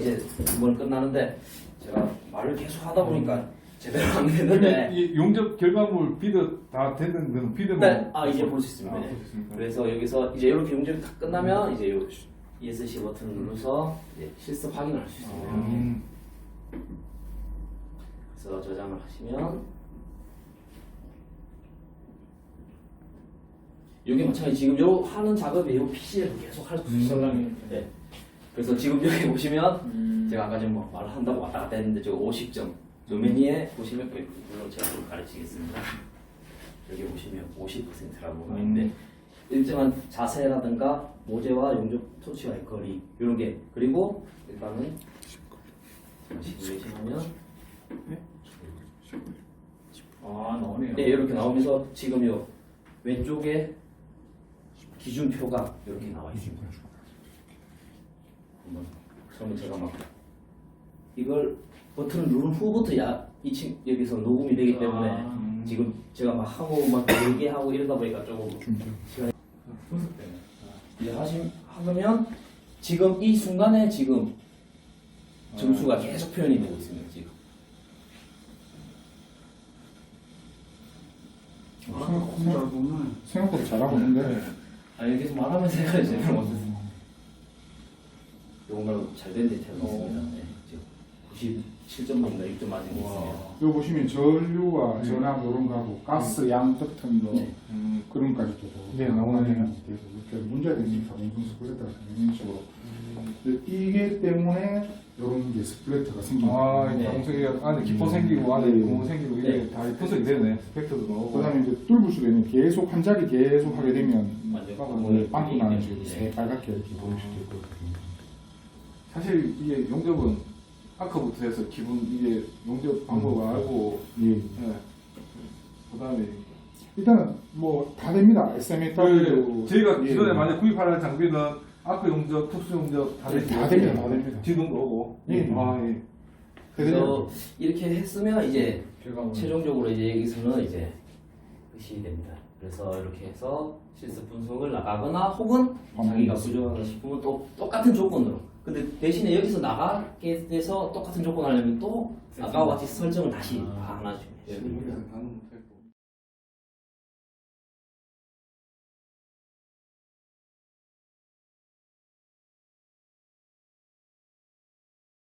이제 이번 끝나는데 제가 말을 계속 하다 보니까 제대로 안 되는데 이 용접 결과물 비드 다 되는 건 비드만 네, 아 이제 볼 수 있습니다. 아, 네. 볼수 있습니까? 그래서 여기서 이제 이렇게 용접이 다 끝나면 이제 요 ESC 버튼을 눌러서 이제 실습 확인을 할 수 있습니다. 이렇게. 음. 그래서 저장을 하시면 여기 마찬가지 지금 요 하는 작업이 요 PC에서 계속 할 수 있어요. 네. 그래서 지금 여기 보시면 제가 아까 좀뭐 말을 한다고 왔다 갔다 했는데 저 50점 저 메뉴에 보시면 그- 물론 제가 좀 가르치겠습니다. 여기 보시면 50%라고 나와 있는데 일정한 자세라든가 모재와 용접 토치와의 거리 이런 게 그리고 일단은 시뮬레이션하면 아 나오네요. 네, 이렇게 나오면서 지금 요 왼쪽에 기준표가 이렇게 나와 있습니다. 한번 그러면 제가 막 이걸 버튼을 누른 후부터 야, 이 친, 여기서 녹음이 되기 때문에 아. 지금 제가 막 하고 막 얘기하고 이러다 보니까 조금 시간이 분석 때문에. 이제 하시 하면 지금 이 순간에 지금 점수가 계속 표현이 되고 있습니다. 지금. 생각보다 잘하고 있는데 아니 계속 말하면서 해야 제대로 못했어. 이거 말고 잘된 데이터가 있습니다. 네, 지금 97점만인가 6점 맞은 게 있습니다. 여기 보시면 전류와 전압 이런 거하고 가스 양 같은 거 네. 음, 그런 것까지도 네. 나오는 돼서 이렇게 문제가 되니까 인분 스플래터가 되는 식으로 근데 이게 때문에 이런 게 스플래터가 생기는 아, 거예요. 이 네. 방석이 안에 기포 생기고 안에 네. 구멍 생기고 이게 네. 다 분석이 되네. 스펙터도 나오고. 그다음에 이제 뚫을 수도 있는 계속 한 자리 계속 하게 되면 완전 뭐 빵꾸 나는 네. 식으로 새빨갛게 이렇게 보일 수도 있거든요. 사실 이게 용접은 아까부터 해서 기본 이게 용접 방법 알고 예. 예. 그다음에 일단은 뭐 다 됩니다. SMA 그 저희가 예. 기존에 만약 구입할 장비는 아크 용접, 특수 용접 다 네, 되죠. 다 됩니다. 다 됩니다. 지금도 오고. 예. 아 예. 그래서 이렇게 했으면 이제 결과물. 최종적으로 이제 여기서는 이제 끝이 됩니다. 그래서 이렇게 해서 실습 분석을 나가거나 혹은 자기가 부족하다 싶으면 또 똑같은 조건으로. 근데 대신에 여기서 나가게 돼서 똑같은 조건 하려면 또 아까와 같이 설정을 다시 아. 하나 주. 시뮬레이션 하는 거